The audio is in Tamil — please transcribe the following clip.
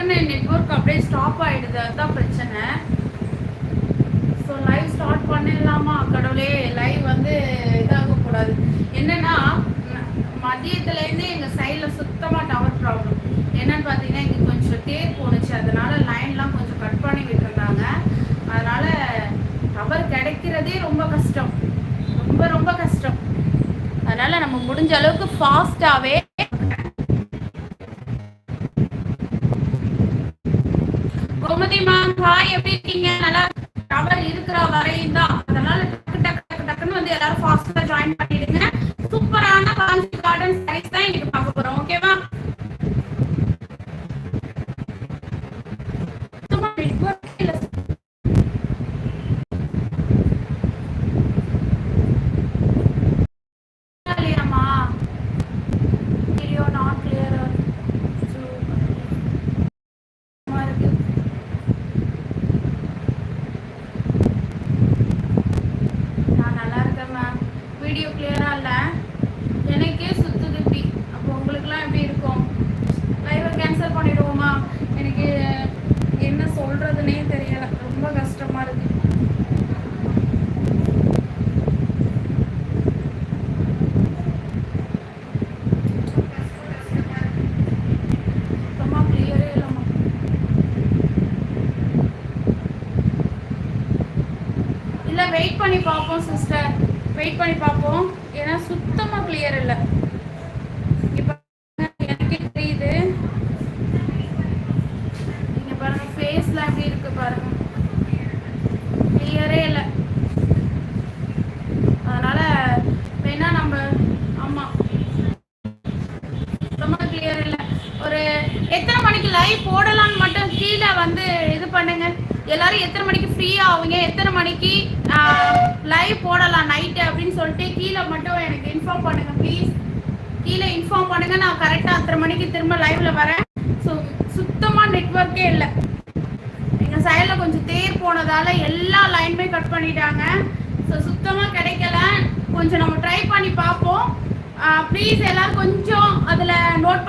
டக்குன்னு நெட்வொர்க் அப்படியே ஸ்டாப் ஆயிடுது. அதுதான் பிரச்சனை. ஸோ லைவ் ஸ்டார்ட் பண்ணிடலாமா? கடவுளே லைவ் வந்து இதாக கூடாது என்னன்னா மதியத்துலேருந்து எங்கள் சைடில் சுத்தமாக டவர் ப்ராப்ளம் என்னன்னு பார்த்தீங்கன்னா இங்கே கொஞ்சம் தேர் போணுச்சு. அதனால லைன்லாம் கொஞ்சம் கட் பண்ணி விட்டுருந்தாங்க. அதனால டவர் கிடைக்கிறதே ரொம்ப கஷ்டம். ரொம்ப ரொம்ப கஷ்டம். அதனால நம்ம முடிஞ்ச அளவுக்கு ஃபாஸ்டாகவே சுமதி மேம் ஹாய் எப்படி இருக்கீங்க? நல்லா டவர் இருக்கிற வரையும் தான். அதனால டக்கு டக்கு டக்குன்னு வந்து எல்லாரும் ஃபாஸ்டா ஜாயின் பண்ணிடுங்க. கேன்சல் எனக்கு என்ன சொல்றதுனே தெரியல. ரொம்ப கஷ்டமா இருக்கு. சுத்தமா இல்லைம்மா. வெயிட் பண்ணி பார்ப்போம் சிஸ்டர் வெயிட் பண்ணி பார்ப்போம். ஏன்னா சுத்தமாக கிளியர் இல்லை. பாருங்க ஃபேஸ்ல எப்படி இருக்கு பாருங்க. கிளியரே இல்ல. அதனால வேணா நம்ம ஆமா. ரொம்ப கிளியர் இல்ல. ஒரு எத்தனை மணிக்கு லைவ் போடலாம்னு மட்டும் கீழே வந்து இது பண்ணுங்க. எல்லாரும் எத்தனை மணிக்கு ஃப்ரீ ஆவீங்க எத்தனை மணிக்கு லைவ் போடலாம் நைட்டு அப்படின்னு சொல்லிட்டு கீழே மட்டும் எனக்கு இன்ஃபார்ம் பண்ணுங்க ப்ளீஸ் கீழே இன்ஃபார்ம் பண்ணுங்க நான் கரெக்டாக அத்தனை மணிக்கு திரும்ப லைவ்ல வரேன். ஸோ சுத்தமாக நெட்ஒர்க்கே இல்லை. எங்கள் சைடில் கொஞ்சம் தேர் போனதால எல்லா லைனுமே கட் பண்ணிட்டாங்க. ஸோ சுத்தமாக கிடைக்கல. கொஞ்சம் நம்ம ட்ரை பண்ணி பார்ப்போம். ப்ளீஸ் எல்லாம் கொஞ்சம் அதில் நோட்